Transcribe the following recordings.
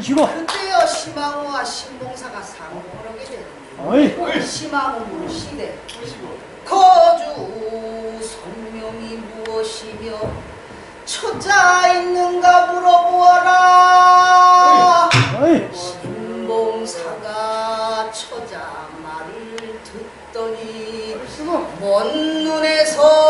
쉬고. 근데요 심왕후와 신봉사가 상호 부르게 되는 심왕후는 시대. 거주 성명이 무엇이며 초자 있는가 물어보아라. 신봉사가 초자 말을 듣더니 먼 눈에서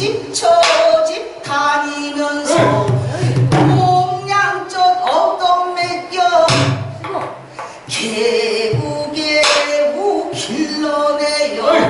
집 저집 다니면서 동양쪽 어떤 맥겨? 개구개구 길러내요.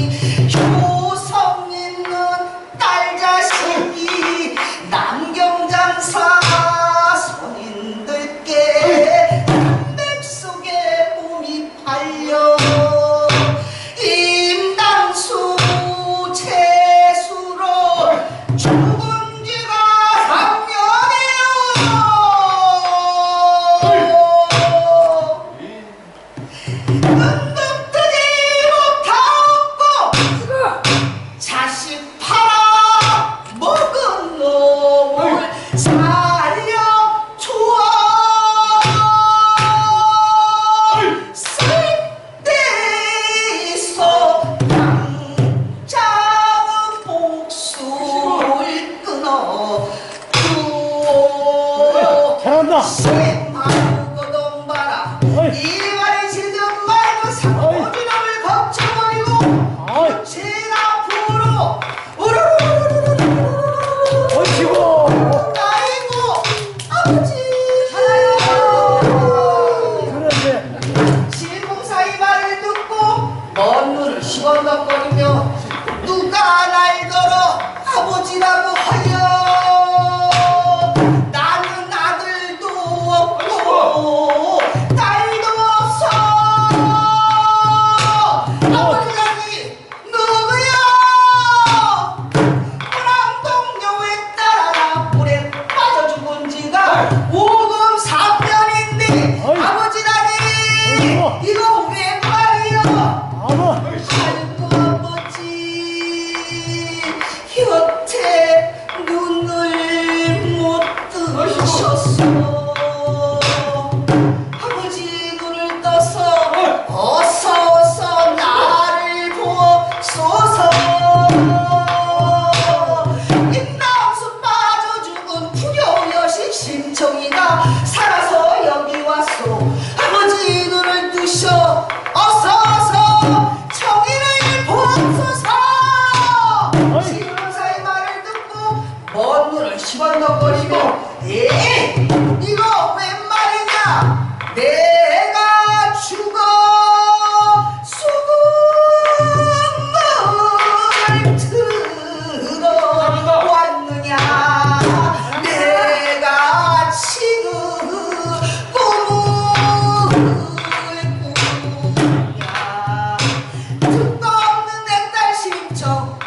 Bom! 안녕